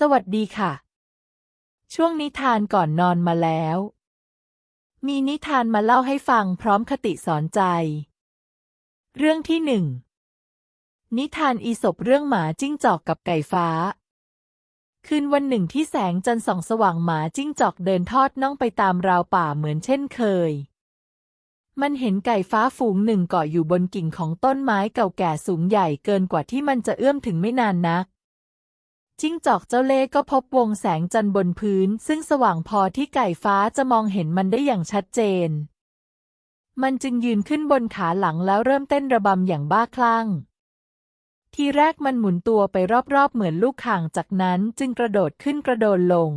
สวัสดีค่ะ ช่วงนิทานก่อนนอนมาแล้ว มีนิทานมาเล่าให้ฟังพร้อมคติสอนใจ เรื่องที่หนึ่งนิทานอีสปเรื่องหมาจิ้งจอกกับไก่ฟ้า คืนวันหนึ่งที่แสงจันทร์ส่องสว่างหมาจิ้งจอกเดินทอดน่องไปตามราวป่าเหมือนเช่นเคย มันเห็นไก่ฟ้าฝูงหนึ่งเกาะอยู่บนกิ่งของต้นไม้เก่าแก่สูงใหญ่เกินกว่าที่มันจะเอื้อมถึงไม่นานนัก จิ้งจอกเจ้าเล่ก็พบวงแสงจันทร์บนพื้น ซึ่งสว่างพอที่ไก่ฟ้าจะมองเห็นมันได้อย่างชัดเจน มันจึงยืนขึ้นบนขาหลังแล้วเริ่มเต้นระบำอย่างบ้าคลั่ง ทีแรกมันหมุนตัวไปรอบๆเหมือนลูกข่างจากนั้นจึงกระโดดขึ้นกระโดดลง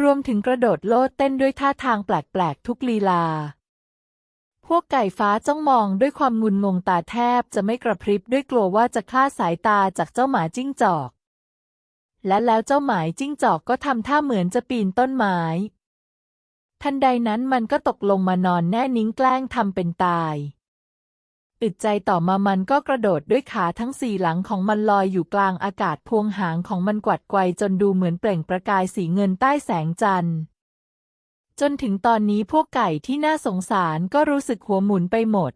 รวมถึงกระโดดโลดเต้นด้วยท่าทางแปลกๆทุกลีลา พวกไก่ฟ้าจ้องมองด้วยความงุนงงตาแทบจะไม่กระพริบด้วยกลัวว่าจะคลาดสายตาจากเจ้าหมาจิ้งจอก และแล้วเจ้าหมายจิ้งจอกก็ทำท่าเหมือนจะปีนต้นไม้ ทันใดนั้นมันก็ตกลงมานอนแน่นิ่งแกล้งทำเป็นตาย อึดใจต่อมามันก็กระโดดด้วยขาทั้งสี่หลังของมันลอยอยู่กลางอากาศพวงหางของมันกวัดไกวจนดูเหมือนเปล่งประกายสีเงินใต้แสงจันทร์ จนถึงตอนนี้พวกไก่ที่น่าสงสารก็รู้สึกหัวหมุนไปหมด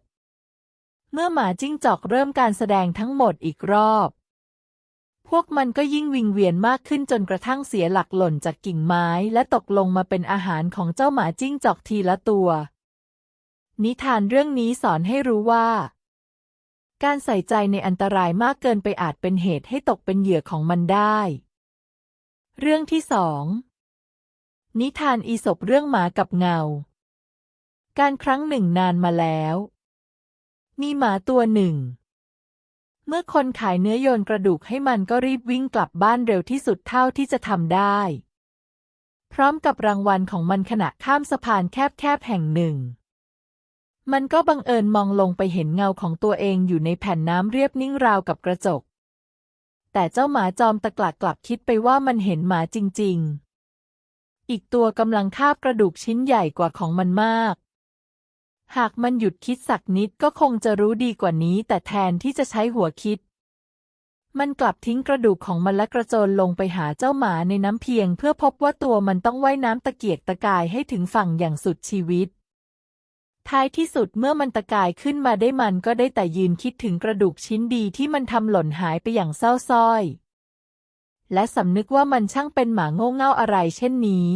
เมื่อหมาจิ้งจอกเริ่มการแสดงทั้งหมดอีกรอบ พวกมันก็ยิ่งวิงเวียนมากขึ้นจนกระทั่งเสียหลักหล่นจากกิ่งไม้ และตกลงมาเป็นอาหารของเจ้าหมาจิ้งจอกทีละตัว นิทานเรื่องนี้สอนให้รู้ว่า การใส่ใจในอันตรายมากเกินไปอาจเป็นเหตุให้ตกเป็นเหยื่อของมันได้ เรื่องที่สองนิทานอีสปเรื่องหมากับเงา การครั้งหนึ่งนานมาแล้ว มีหมาตัวหนึ่ง เมื่อคนขายเนื้อโยนกระดูกให้มันก็รีบวิ่งกลับบ้านเร็วที่สุดเท่าที่จะทำได้ พร้อมกับรางวัลของมันขณะข้ามสะพานแคบๆแห่งหนึ่ง มันก็บังเอิญมองลงไปเห็นเงาของตัวเองอยู่ในแผ่นน้ำเรียบนิ่งราวกับกระจก แต่เจ้าหมาจอมตะกลักกลับคิดไปว่ามันเห็นหมาจริง ๆ อีกตัวกำลังคาบกระดูกชิ้นใหญ่กว่าของมันมาก หากมันหยุดคิดสักนิดก็คงจะรู้ดีกว่านี้ แต่แทนที่จะใช้หัวคิด มันกลับทิ้งกระดูกของมันและกระโจนลงไปหาเจ้าหมาในน้ำเพียง เพื่อพบว่าตัวมันต้องว่ายน้ำตะเกียกตะกายให้ถึงฝั่งอย่างสุดชีวิต ท้ายที่สุดเมื่อมันตะกายขึ้นมาได้มันก็ได้แต่ยืนคิดถึงกระดูกชิ้นดีที่มันทำหล่นหายไปอย่างเศร้าส้อย และสำนึกว่ามันช่างเป็นหมาโง่เง่าอะไรเช่นนี้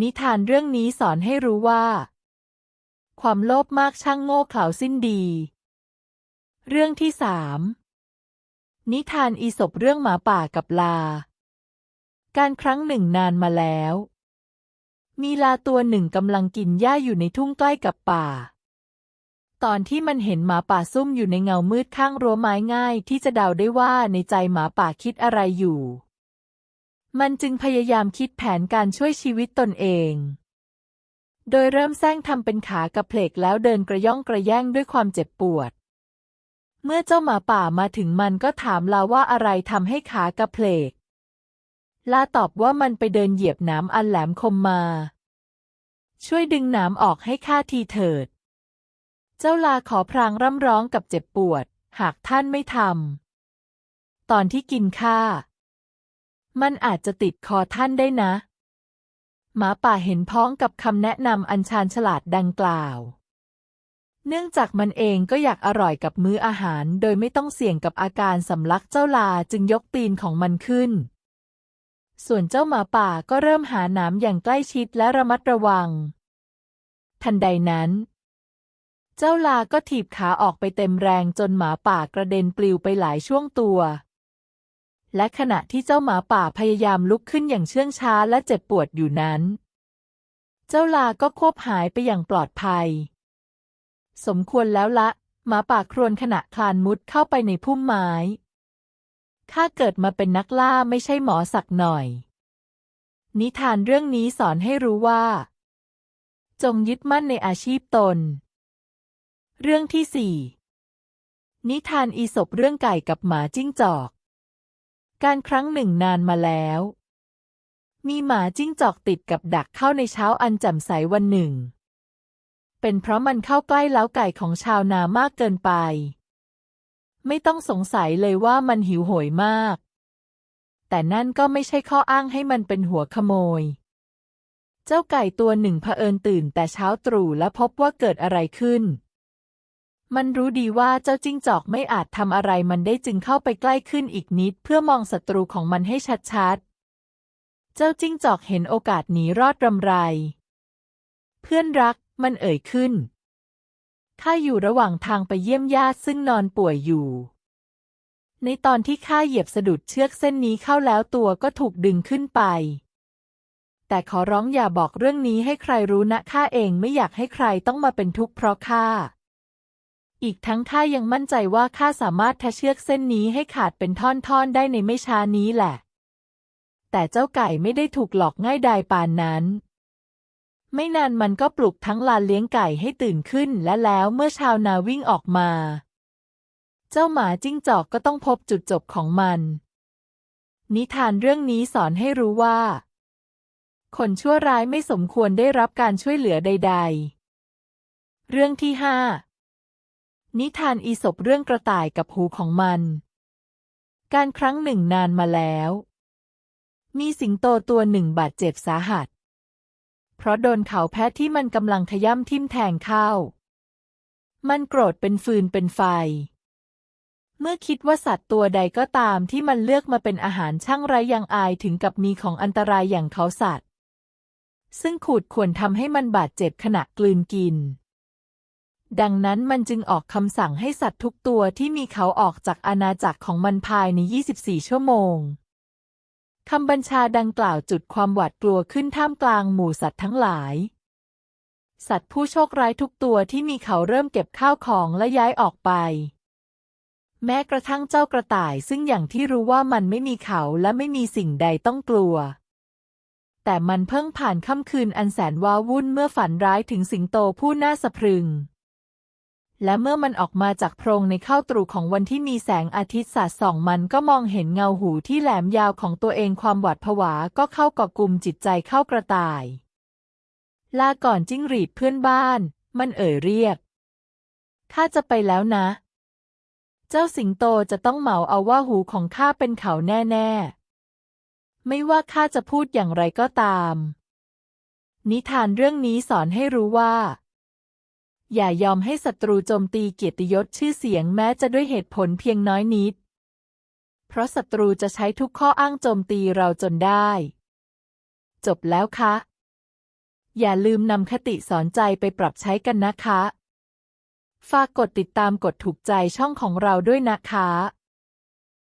นิทานเรื่องนี้สอนให้รู้ว่า ความโลภมากช่างโง่เขลาสิ้นดี เรื่องที่สามนิทานอีสปเรื่องหมาป่ากับลา การครั้งหนึ่งนานมาแล้ว มีลาตัวหนึ่งกำลังกินหญ้าอยู่ในทุ่งใกล้กับป่า ตอนที่มันเห็นหมาป่าซุ่มอยู่ในเงามืดข้างรั้วไม้ง่ายที่จะเดาได้ว่าในใจหมาป่าคิดอะไรอยู่ มันจึงพยายามคิดแผนการช่วยชีวิตตนเอง โดยเริ่มแซงทำเป็นขากระเพลกแล้วเดินกระย่องกระแย่งด้วยความเจ็บปวด เมื่อเจ้าหมาป่ามาถึงมันก็ถามลาว่าอะไรทำให้ขากระเพลก ลาตอบว่ามันไปเดินเหยียบหนามอันแหลมคมมา ช่วยดึงหนามออกให้ข้าทีเถิด เจ้าลาขอพรางร่ำร้องกับเจ็บปวด หากท่านไม่ทำตอนที่กินข้ามันอาจจะติดคอท่านได้นะ หมาป่าเห็นพ้องกับคำแนะนำอันชาญฉลาดดังกล่าว เนื่องจากมันเองก็อยากอร่อยกับมื้ออาหาร โดยไม่ต้องเสี่ยงกับอาการสำลักเจ้าลาจึงยกตีนของมันขึ้น ส่วนเจ้าหมาป่าก็เริ่มหาหนามอย่างใกล้ชิดและระมัดระวัง ทันใดนั้น เจ้าลาก็ถีบขาออกไปเต็มแรงจนหมาป่ากระเด็นปลิวไปหลายช่วงตัว และขณะที่เจ้าหมาป่าพยายามลุกขึ้นอย่างเชื่องช้าและเจ็บปวดอยู่นั้น เจ้าลาก็ควบหายไปอย่างปลอดภัย สมควรแล้วละ หมาป่าครวญขณะคลานมุดเข้าไปในพุ่มไม้ข้าเกิดมาเป็นนักล่าไม่ใช่หมอสักหน่อย นิทานเรื่องนี้สอนให้รู้ว่า จงยึดมั่นในอาชีพตน เรื่องที่สี่นิทานอีสปเรื่องไก่กับหมาจิ้งจอก การครั้งหนึ่งนานมาแล้ว มีหมาจิ้งจอกติดกับดักเข้าในเช้าอันแจ่มใสวันหนึ่ง เป็นเพราะมันเข้าใกล้เล้าไก่ของชาวนามากเกินไป ไม่ต้องสงสัยเลยว่ามันหิวโหยมาก แต่นั่นก็ไม่ใช่ข้ออ้างให้มันเป็นหัวขโมย เจ้าไก่ตัวหนึ่งเผอิญตื่นแต่เช้าตรู่และพบว่าเกิดอะไรขึ้น มันรู้ดีว่าเจ้าจิ้งจอกไม่อาจทำอะไรมันได้จึงเข้าไปใกล้ขึ้นอีกนิด เพื่อมองศัตรูของมันให้ชัดๆ เจ้าจิ้งจอกเห็นโอกาสหนีรอดรำไร เพื่อนรักมันเอ่ยขึ้น ข้าอยู่ระหว่างทางไปเยี่ยมญาติซึ่งนอนป่วยอยู่ ในตอนที่ข้าเหยียบสะดุดเชือกเส้นนี้เข้าแล้วตัวก็ถูกดึงขึ้นไป แต่ขอร้องอย่าบอกเรื่องนี้ให้ใครรู้นะข้าเองไม่อยากให้ใครต้องมาเป็นทุกข์เพราะข้า อีกทั้งข้ายังมั่นใจว่าข้าสามารถทะเชือกเส้นนี้ให้ขาดเป็นท่อนๆได้ในไม่ช้านี้แหละ แต่เจ้าไก่ไม่ได้ถูกหลอกง่ายดายปานนั้น ไม่นานมันก็ปลุกทั้งลานเลี้ยงไก่ให้ตื่นขึ้นและแล้วเมื่อชาวนาวิ่งออกมา เจ้าหมาจิ้งจอกก็ต้องพบจุดจบของมัน นิทานเรื่องนี้สอนให้รู้ว่า คนชั่วร้ายไม่สมควรได้รับการช่วยเหลือใด ๆ เรื่องที่ห้า นิทานอีสปเรื่องกระต่ายกับหูของมัน การครั้งหนึ่งนานมาแล้ว มีสิงโตตัวหนึ่งบาดเจ็บสาหัส เพราะโดนเขาแพะที่มันกำลังขย่ำทิ่มแทงเข้า มันโกรธเป็นฟืนเป็นไฟ เมื่อคิดว่าสัตว์ตัวใดก็ตามที่มันเลือกมาเป็นอาหารช่างไรยังอายถึงกับมีของอันตรายอย่างเขาสัตว์ ซึ่งขูดข่วนทำให้มันบาดเจ็บขณะกลืนกิน ดังนั้นมันจึงออกคำสั่งให้สัตว์ทุกตัวที่มีเขาออกจากอาณาจักรของมันภายใน 24 ชั่วโมงคำบัญชาดังกล่าวจุดความหวาดกลัวขึ้นท่ามกลางหมู่สัตว์ทั้งหลาย สัตว์ผู้โชคร้ายทุกตัวที่มีเขาเริ่มเก็บข้าวของและย้ายออกไป แม้กระทั่งเจ้ากระต่ายซึ่งอย่างที่รู้ว่ามันไม่มีเขาและไม่มีสิ่งใดต้องกลัว แต่มันเพิ่งผ่านค่ำคืนอันแสนว้าวุ่นเมื่อฝันร้ายถึงสิงโตผู้น่าสะพรึง และเมื่อมันออกมาจากโพรงในข้าวตรู่ของวันที่มีแสงอาทิตย์สาดส่องมันก็มองเห็นเงาหูที่แหลมยาวของตัวเองความหวาดผวาก็เข้าก่อกกลุ่มจิตใจเข้ากระต่าย ลาก่อนจิ้งหรีดเพื่อนบ้าน มันเอ่ยเรียกข้าจะไปแล้วนะ เจ้าสิงโตจะต้องเหมาเอาว่าหูของข้าเป็นเขาแน่ๆ ไม่ว่าข้าจะพูดอย่างไรก็ตาม นิทานเรื่องนี้สอนให้รู้ว่า อย่ายอมให้ศัตรูโจมตีเกียรติยศชื่อเสียงแม้จะด้วยเหตุผลเพียงน้อยนิด เพราะศัตรูจะใช้ทุกข้ออ้างโจมตีเราจนได้ จบแล้วคะ อย่าลืมนำคติสอนใจไปปรับใช้กันนะคะ ฝากกดติดตามกดถูกใจช่องของเราด้วยนะคะ